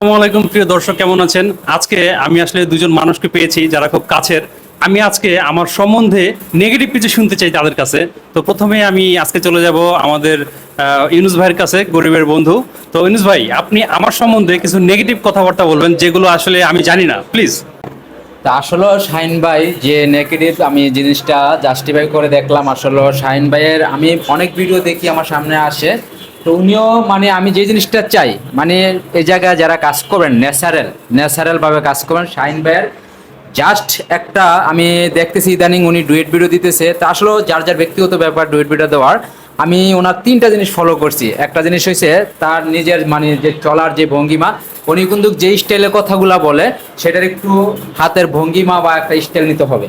আসসালামু আলাইকুম, প্রিয় দর্শক, কেমন আছেন? আজকে আমি আসলে দুজন মানুষকে পেয়েছি যারা খুব কাছের। আমি আজকে আমার সম্বন্ধে নেগেটিভ কিছু শুনতে চাই তাদের কাছে। তো প্রথমে আমি আজকে চলে যাব আমাদের ইউনুস ভাইয়ের কাছে, গরিবের বন্ধু। তো ইউনুস ভাই, আপনি আমার সম্বন্ধে কিছু নেগেটিভ কথাবার্তা বলবেন, যেগুলো আসলে আমি জানি না প্লিজ তা আসলে শাহিন ভাই, যে নেগেটিভ আমি জিনিসটা জাস্টিফাই করে দেখলাম, আসলে শাহিন ভাইয়ের আমি অনেক ভিডিও দেখি আমার সামনে আসে। তো উনিও মানে আমি যে জিনিসটা চাই মানে এই জায়গায় যারা কাজ করবেন, ন্যাচারাল ন্যাচারালভাবে কাজ করবেন শাহিন ভাইয়ের জাস্ট একটা আমি দেখতেছি ইদানিং উনি ডুয়েট ভিডিও দিতেছে, তা আসলে যার যার ব্যক্তিগত ব্যাপার ডুয়েট ভিডিও দেওয়ার, আমি ওনার তিনটা জিনিস ফলো করছি। একটা জিনিস হয়েছে তার নিজের মানে যে চলার যে ভঙ্গিমা, উনি কিন্তু যে স্টাইলে কথাগুলা বলে, সেটার একটু হাতের ভঙ্গিমা বা একটা স্টাইল নিতে হবে।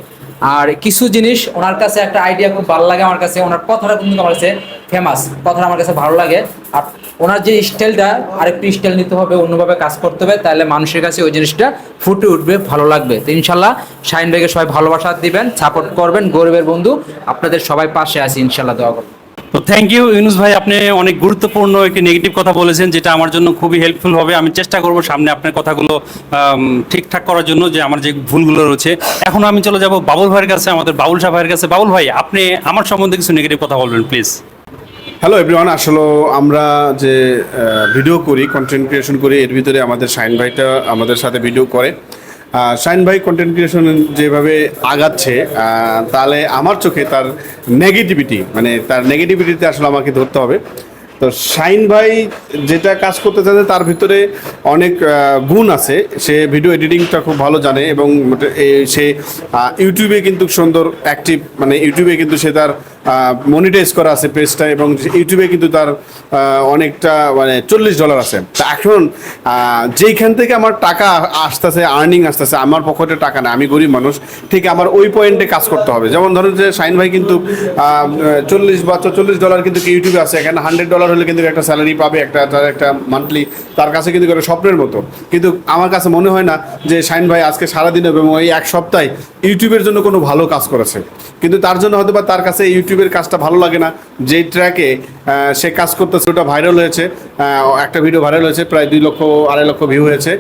আর কিছু জিনিস ওনার কাছে একটা আইডিয়া খুব ভালো লাগে আমার কাছে, ওনার কথাটা কিন্তু আমার কাছে ফেমাস কথাটা আমার কাছে ভালো লাগে। আর ওনার যে স্টাইলটা আরেকটু স্টাইল নিতে হবে, অন্যভাবে কাজ করতে হবে, তাহলে মানুষের কাছে ওই জিনিসটা ফুটে উঠবে, ভালো লাগবে। তো ইনশাল্লাহ শাহিন ভাইকে সবাই ভালোবাসা দিবেন সাপোর্ট করবেন। গরিবের বন্ধু, আপনাদের সবাই পাশে আছি, ইনশাল্লাহ দোয়া করবেন তো থ্যাংক ইউ ইউনুস ভাই, আপনি অনেক গুরুত্বপূর্ণ একটি নেগেটিভ কথা বলেছেন, যেটা আমার জন্য খুবই হেল্পফুল হবে। আমি চেষ্টা করব সামনে আপনার কথাগুলো ঠিকঠাক করার জন্য, যে আমার যে ভুলগুলো রয়েছে। এখন আমি চলে যাব বাবুল ভাইয়ের কাছে, আমাদের বাবুল শাহ ভাইয়ের কাছে। বাবুল ভাই, আপনি আমার সম্বন্ধে কিছু নেগেটিভ কথা বলবেন প্লিজ হ্যালো এভরিওয়ান আসলে আমরা যে ভিডিও করি কন্টেন্ট ক্রিয়েশন করি, এর ভিতরে আমাদের শাইন ভাইটা আমাদের সাথে ভিডিও করে। শাইন ভাই কন্টেন্ট ক্রিয়েশন যেভাবে আগাচ্ছে তাহলে আমার চোখে তার নেগেটিভিটি মানে তার নেগেটিভিটিতে আসলে আমাকে ধরতে হবে। তো শাইন ভাই যেটা কাজ করতে চাচ্ছে তার ভিতরে অনেক গুণ আছে। সে ভিডিও এডিটিংটা খুব ভালো জানে এবং সে ইউটিউবে কিন্তু সুন্দর অ্যাক্টিভ মানে ইউটিউবে কিন্তু সে তার মনিটাইজ করা আছে পেজটা এবং ইউটিউবে কিন্তু তার অনেকটা মানে চল্লিশ ডলার আছে। তা এখন যেইখান থেকে আমার টাকা আসতেছে আর্নিং আসতেছে, আমার পকেটে টাকা না আমি গরিব মানুষ, ঠিক আমার ওই পয়েন্টে কাজ করতে হবে। যেমন ধরুন যে শাইন ভাই কিন্তু চল্লিশ বা চল্লিশ ডলার কিন্তু ইউটিউবে আছে, এখানে হান্ড্রেড ডলার হলে কিন্তু একটা স্যালারি পাবে, একটা, তার একটা মান্থলি তার কাছে কিন্তু একটা স্বপ্নের মতো। কিন্তু আমার কাছে মনে হয় না যে শাইন ভাই আজকে সারাদিন এবং ওই এক সপ্তাহে ইউটিউবের জন্য কোনো ভালো কাজ করেছে। কিন্তু তার জন্য হয়তো বা তার কাছে ইউটিউবের কাজটা ভালো লাগে না। যেই ট্র্যাকে সে কাজ করতেছে, ওটা ভাইরাল হয়েছে। একটা ভিডিও ভাইরাল হয়েছে, প্রায় দুই লক্ষ, আড়াই লক্ষ ভিউ হয়েছে।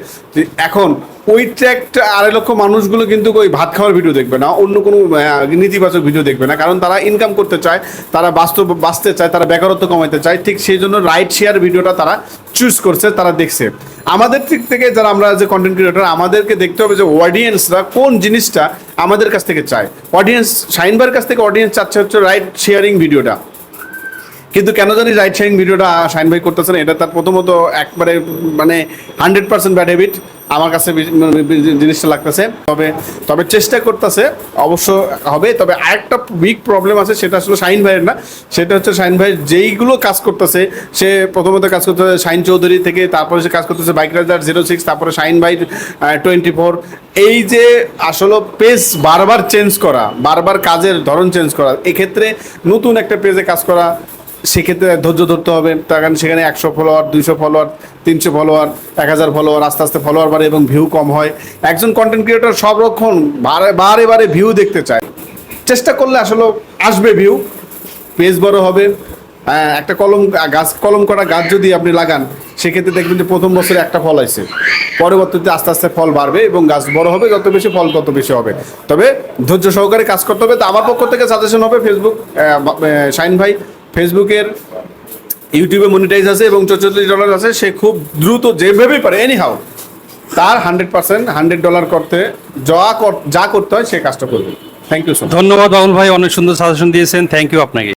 এখন ওই ট্র্যাকটা আড়াই লক্ষ মানুষগুলো কিন্তু ওই ভাত খাওয়ার ভিডিও দেখবে না, অন্য কোনো নেতিবাচক ভিডিও দেখবে না। কারণ তারা ইনকাম করতে চায়, তারা বাস্তব, বাঁচতে চায়, তারা বেকারত্ব কমাইতে চায়, ঠিক সেই জন্য রাইট শেয়ার ভিডিওটা তারা চুজ করছে, তারা দেখছে। আমাদের দিক থেকে যারা আমরা যে কন্টেন্ট ক্রিয়েটর আমাদেরকে দেখতে হবে যে অডিয়েন্সরা কোন জিনিসটা আমাদের কাছ থেকে চায়। অডিয়েন্স শাইনবার কাছ থেকে অডিয়েন্স চাচ্ছে হচ্ছে রাইট শেয়ারিং ভিডিওটা কিন্তু কেন জানি রাইট শেয়ারিং ভিডিওটা শাইন ভাই করতেছে না, এটা তার প্রথমত একবারে মানে হান্ড্রেড পার্সেন্ট ব্যাড হ্যাবিট আমার কাছে বি- জিনিসটা লাগতেছে। তবে তবে চেষ্টা করতেছে, অবশ্য হবে। তবে আরেকটা বিগ প্রবলেম আছে, সেটা আসলে শাইন ভাইয়ের না। সেটা হচ্ছে শাইন ভাই যেইগুলো কাজ করতেছে, সে প্রথমত কাজ করতেছে শাইন চৌধুরী থেকে, তারপরে সে কাজ করতেছে বাইক রাইডার জিরো সিক্স তারপরে শাইন ভাই টোয়েন্টি ফোর এই যে আসলে পেজ বারবার চেঞ্জ করা, বারবার কাজের ধরন চেঞ্জ করা, এক্ষেত্রে নতুন একটা পেজে কাজ করা সেক্ষেত্রে ধৈর্য ধরতে হবে। তার কারণ সেখানে একশো ফলোয়ার দুইশো ফলোয়ার তিনশো ফলোয়ার এক হাজার ফলোয়ার আস্তে আস্তে ফলোয়ার বাড়ে এবং ভিউ কম হয়। একজন কন্টেন্ট ক্রিয়েটর সব রকম বারে বারে বারে ভিউ দেখতে চায়। চেষ্টা করলে আসলে আসবে ভিউ পেজ বড় হবে। হ্যাঁ, একটা কলম গাছ কলম করা গাছ যদি আপনি লাগান সেক্ষেত্রে দেখবেন যে প্রথম বছরে একটা ফল আছে পরবর্তীতে আস্তে আস্তে ফল বাড়বে এবং গাছ বড় হবে যত বেশি ফল তত বেশি হবে। তবে ধৈর্য সহকারে কাজ করতে হবে। তো আমার পক্ষ থেকে সাজেশন হবে ফেসবুক শাইন ভাই। ফেসবুকের ইউটিউবে মনিটাইজ আছে এবং চৌচল্লিশ ডলার আছে, সে খুব দ্রুত যেভাবেই পারে এনি হাউ তার হান্ড্রেড পার্সেন্ট হান্ড্রেড ডলার করতে যা যা করতে হয়, সে কাজটা করবে। থ্যাংক ইউ ধন্যবাদ বাবুল ভাই, অনেক সুন্দর সাজেশন দিয়েছেন। থ্যাংক ইউ আপনাকে।